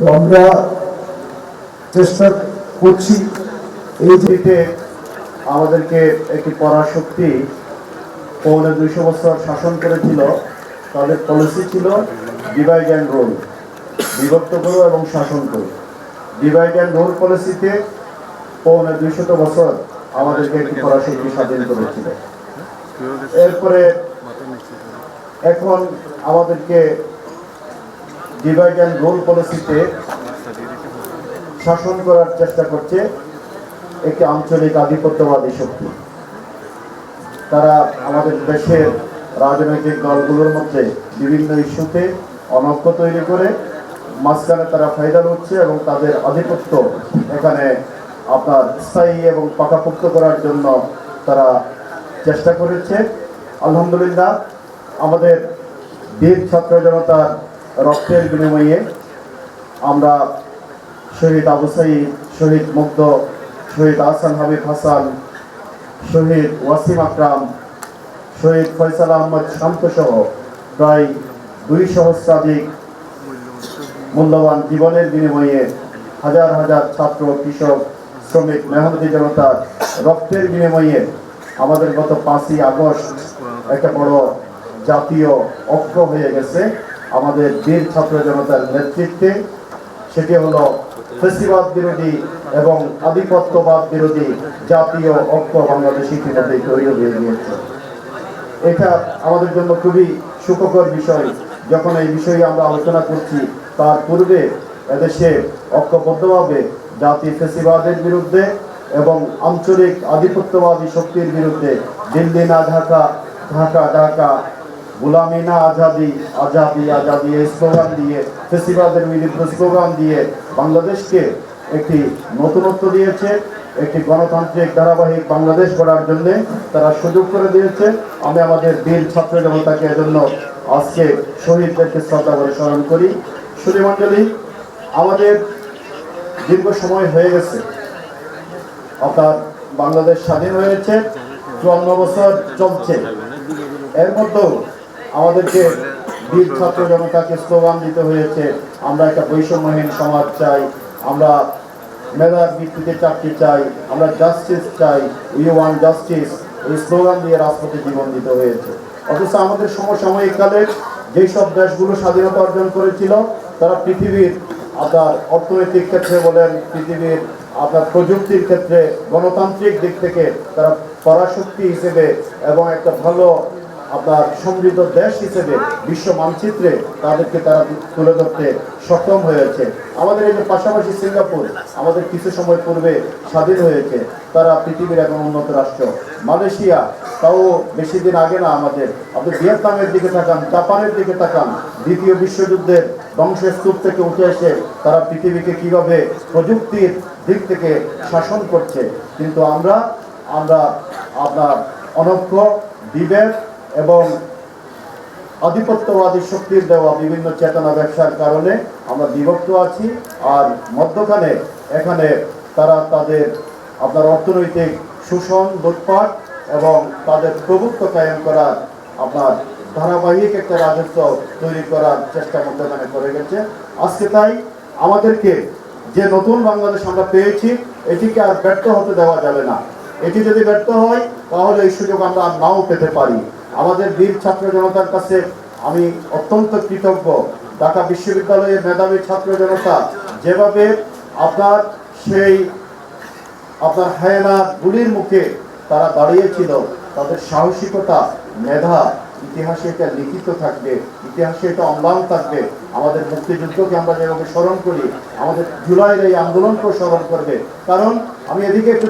তো আমরা চেষ্টা করছি এই যে আমাদেরকে একটি পরাশক্তি পৌনে দুইশো বছর শাসন করেছিল, তাদের পলিসি ছিল ডিভাইড অ্যান্ড রোল বিভক্ত করো এবং শাসন করো। ডিভাইড অ্যান্ড রোল পলিসিতে পৌনে দুইশত বছর আমাদেরকে একটি পরাশক্তি স্বাধীন করেছিল। এরপরে এখন আমাদেরকে ডিভাইড অ্যান্ড রোল পলিসিতে শাসন করার চেষ্টা করছে একটি আঞ্চলিক আধিপত্যবাদী শক্তি। তারা আমাদের দেশের রাজনৈতিক দলগুলোর মধ্যে বিভিন্ন ইস্যুতে অনৈক্য তৈরি করে, মাঝখানে তারা ফায়দা লুটছে এবং তাদের আধিপত্য এখানে আপনার স্থায়ী এবং পাকাপোক্ত করার জন্য তারা চেষ্টা করেছে। আলহামদুলিল্লাহ, আমাদের বীর ছাত্র জনতার রক্তের বিনিময়ে আমরা শহীদ আবু সাইদ, শহীদ মুগ্ধ, শহীদ আহসান হাবিব হাসান, শহীদ ওয়াসিম আকরাম, শহীদ ফয়সাল আহমদ শান্ত সহ প্রায় দুই সহস্রাধিক মূল্যবান জীবনের বিনিময়ে হাজার হাজার ছাত্র, কৃষক, শ্রমিক, মেহনতি জনতার রক্তের বিনিময়ে আমাদের গত পাঁচই আগস্ট একটা বড় জাতীয় ঐক্য হয়ে গেছে। আমাদের বীর ছাত্র জনতার নেতৃত্বে, সেটি হলো ফেসিবাদ বিরোধী এবং আধিপত্যবাদ বিরোধী জাতীয় ঐক্য বাংলাদেশ ইতিমধ্যে তৈরি হয়ে গিয়েছে এটা আমাদের জন্য খুবই সুখকর বিষয়। যখন এই বিষয়ে আমরা আলোচনা করছি, তার পূর্বে এদেশে ঐক্যবদ্ধভাবে জাতি ফেসিবাদের বিরুদ্ধে এবং আঞ্চলিক আধিপত্যবাদী শক্তির বিরুদ্ধে দিল্লি না ঢাকা ঢাকা ঢাকা গোলামি না আজাদি আজাদি আজাদি এই স্লোগান দিয়ে ফেসিবাদের বিরুদ্ধে স্লোগান দিয়ে বাংলাদেশকে একটি নতুনত্ব দিয়েছে, একটি গণতান্ত্রিক ধারাবাহিক বাংলাদেশ গড়ার জন্য তারা সুযোগ করে দিয়েছে। আমি আমাদের বীর ছাত্র জনতাকে এজন্য আজকে শহীদদেরকে শ্রদ্ধা করে স্মরণ করি। সুধীমণ্ডলী আমাদের দীর্ঘ সময় হয়ে গেছে। অর্থাৎ বাংলাদেশ স্বাধীন হয়েছে, চুয়ান্ন বছর চলছে। এর মধ্যেও আমাদেরকে বীর ছাত্র জনতাকে স্লোগান দিতে হয়েছে। আমরা একটা বৈষম্যহীন সমাজ চাই। আমরা মেধার ভিত্তিতে চাকরি চাই। আমরা জাস্টিস চাই। উই ওয়ান জাস্টিস এই স্লোগান দিয়ে রাজপথে জীবন দিতে হয়েছে। অথচ আমাদের সমসাময়িক কালে যেই সব দেশগুলো স্বাধীনতা অর্জন করেছিল, তারা পৃথিবীর আপনার অর্থনৈতিক ক্ষেত্রে বলেন, পৃথিবীর আপনার প্রযুক্তির ক্ষেত্রে গণতান্ত্রিক দিক থেকে তারা পরাশক্তি হিসেবে এবং একটা ভালো আপনার সমৃদ্ধ দেশ হিসেবে বিশ্ব মানচিত্রে তাদেরকে তারা তুলে ধরতে সক্ষম হয়েছে। আমাদের এই যে পাশাপাশি সিঙ্গাপুর আমাদের কিছু সময় পূর্বে স্বাধীন হয়েছে। তারা পৃথিবীর এখন উন্নত রাষ্ট্র। মালয়েশিয়া, তাও বেশি দিন আগে না আমাদের। আপনি ভিয়েতনামের দিকে তাকান, জাপানের দিকে তাকান, দ্বিতীয় বিশ্বযুদ্ধের ধ্বংসস্তূপ থেকে উঠে এসে তারা পৃথিবীকে কীভাবে প্রযুক্তির দিক থেকে শাসন করছে। কিন্তু আমরা আমরা আপনার অনক্ষ, বিবেক এবং আধিপত্যবাদী শক্তির দেওয়া বিভিন্ন চেতনা ব্যবসার কারণে আমরা বিভক্ত আছি, আর মধ্যখানে এখানে তারা তাদের আপনার অর্থনৈতিক শোষণ, লুটপাট এবং তাদের প্রভুত্ব কায়েম করার আপনার ধারাবাহিক একটা রাজত্ব তৈরি করার চেষ্টা মধ্যখানে করে গেছে। আজকে তাই আমাদেরকে যে নতুন বাংলাদেশ আমরা পেয়েছি, এটিকে আর ব্যর্থ হতে দেওয়া যাবে না। এটি যদি ব্যর্থ হয়, তাহলে এই সুযোগ আমরা আর নাও পেতে পারি। আমাদের বীর ছাত্র জনতার কাছে আমি অত্যন্ত কৃতজ্ঞ। ঢাকা বিশ্ববিদ্যালয়ের মেধাবী ছাত্র জনতা, যেভাবে আপনার সেই আপনার হায়না গুলির মুখে তারা দাঁড়িয়েছিল, তাদের সাহসিকতা, মেধা, ইতিহাসে এটা লিখিত থাকবে, ইতিহাসে এটা অম্লান থাকবে, আমাদের মুক্তিযুদ্ধকে আমরা যেভাবে স্মরণ করি, আমাদের জুলাইয়ের এই আন্দোলনকেও স্মরণ করবে। কারণ আমি এদিকে একটু